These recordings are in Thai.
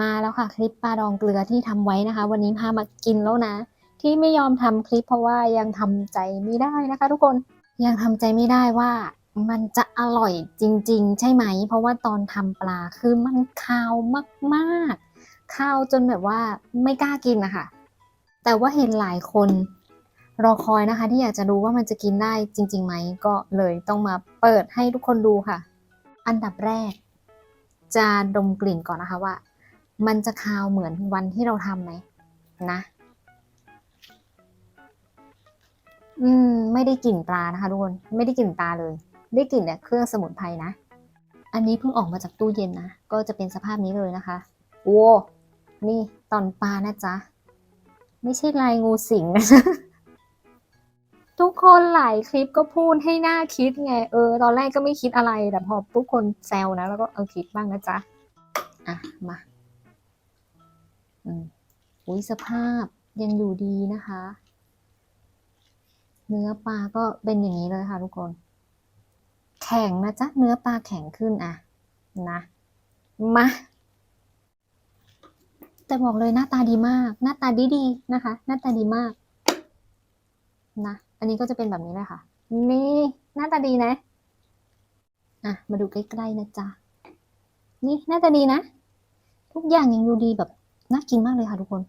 มาแล้วค่ะคลิปปลาดองเกลือที่ทำไว้นะคะ วันนี้พามากินแล้วนะ ที่ไม่ยอมทำคลิปเพราะว่ายังทำใจไม่ได้นะคะ ทุกคนยังทำใจไม่ได้ว่ามันจะอร่อยจริง ๆ ใช่ไหม เพราะว่าตอนทำปลาคือมันคาวมากๆคาวจนแบบว่าไม่กล้ากินนะคะแต่ว่าเห็นหลายคนรอคอยนะคะ ที่อยากจะรู้ว่ามันจะกินได้จริงๆไหมก็เลยต้องมาเปิดให้ทุกคนดูค่ะ อันดับแรก จะดมกลิ่นก่อนนะคะว่า มันจะคาวเหมือนวันที่เราทำไหมนะ อืม ไม่ได้กลิ่นปลานะคะทุกคน ไม่ได้กลิ่นปลาเลย ได้กลิ่นแต่เครื่องสมุนไพรนะ อันนี้เพิ่งออกมาจากตู้เย็นนะ ก็จะเป็นสภาพนี้เลยนะคะโว้นี่ตอนปลานะจ๊ะ ไม่ใช่ลายงูสิงนะทุกคนหลายคลิปก็พูดให้หน่าคิดไง เออ ตอนแรกก็ไม่คิดอะไร แต่พอทุกคนแซวนะ แล้วก็เออคิดบ้างนะจ๊ะ อะ มา อุ้ยสภาพยังอยู่ดีนะคะ เนื้อปลาก็เป็นอย่างนี้เลยค่ะทุกคน แข็งนะจ๊ะ เนื้อปลาแข็งขึ้นอะนะ มา แต่บอกเลยหน้าตาดีมาก หน้าตาดีดีนะคะ หน้าตาดีมาก นะ อันนี้ก็จะเป็นแบบนี้เลยค่ะ นี่ หน้าตาดีนะ อะ มาดูใกล้ๆนะจ๊ะ นี่หน้าตาดีนะ ทุกอย่างยังดูดีแบบ น่ากินมากเลยค่ะทุกคน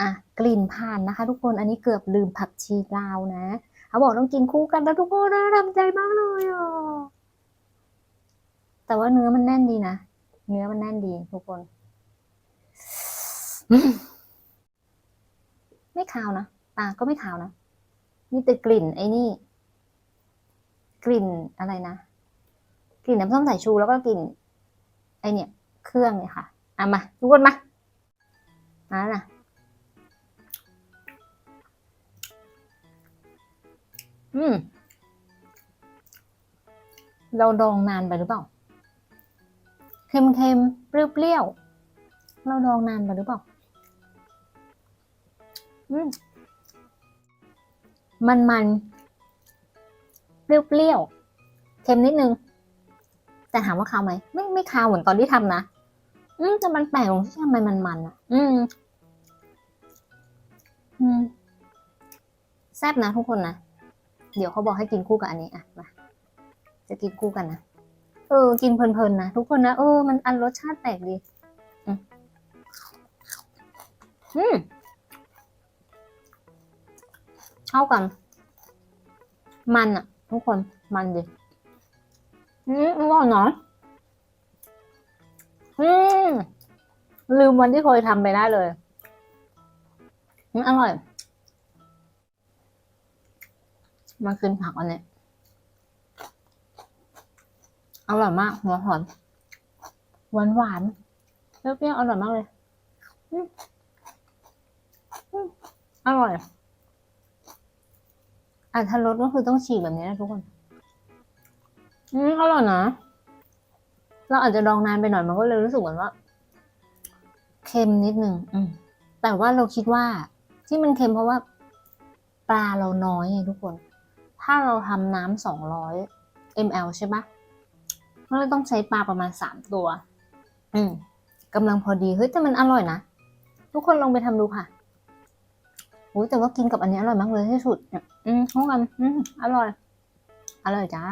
อะกลิ่นผ่านนะคะ ทุกคนอันนี้เกือบลืมผักชีลาวนะเขาบอกต้องกินคู่กันนะทุกคนนะทำใจมากเลยอะแต่ว่าเนื้อมันแน่นดีนะ เนื้อมันแน่นดีทุกคน ไม่คาวนะปลาก็ไม่คาวนะมีแต่กลิ่นไอ้นี่ กลิ่นอะไรนะกลิ่นน้ำส้มสายชูแล้วก็กลิ่นไอเนี่ย เครื่องเนี่ยค่ะอะมาทุกคนมามาแล้วนะอืม เราดองนานไปหรือเปล่า เค็มๆเปรี้ยวๆเราดองนานไปหรือเปล่า มันมันเปรี้ยวๆเค็มนิดนึง แต่ถามว่าคาวไหมไม่ไม่คาวเหมือนตอนที่ทำนะอืมแต่มันแปลกตรงที่ทำไมมันมันอะ อืม อืมแซ่บนะทุกคนนะ เดี๋ยวเขาบอกให้กินคู่กับอันนี้อะมาจะกินคู่กันนะเออ กินเพลินๆนะทุกคนนะเออมันอันรสชาติแปลกดี อืม เข้ากัน มันอะทุกคนมันดีอืมอร่อยเนาะอืมลืมวันที่เคยทำไปได้เลยอืมอร่อย มากินผักอันนี้อร่อยมาก หัวหอมหวานหวานเปรี้ยวๆอร่อยมากเลยอืมอืมอร่อย อัตรรสก็คือต้องฉีกแบบนี้นะทุกคน อืมอร่อยนะ เราอาจจะดองนานไปหน่อยมันก็เลยรู้สึกเหมือนว่า เค็มนิดนึง อืม แต่ว่าเราคิดว่า ที่มันเค็มเพราะว่า ปลาเราน้อยไงทุกคน ถ้าเราทำน้ำสองร้อย ml ใช่ปะเราต้องใช้ปลาประมาณสามตัว อืมกำลังพอดี เฮ้ยแต่มันอร่อยนะ ทุกคนลองไปทำดูค่ะ อุ้ยแต่ว่ากินกับอันนี้อร่อยมากเลยที่สุดเนี่ยอืมเข้ากันอืมอร่อย อร่อยจ้า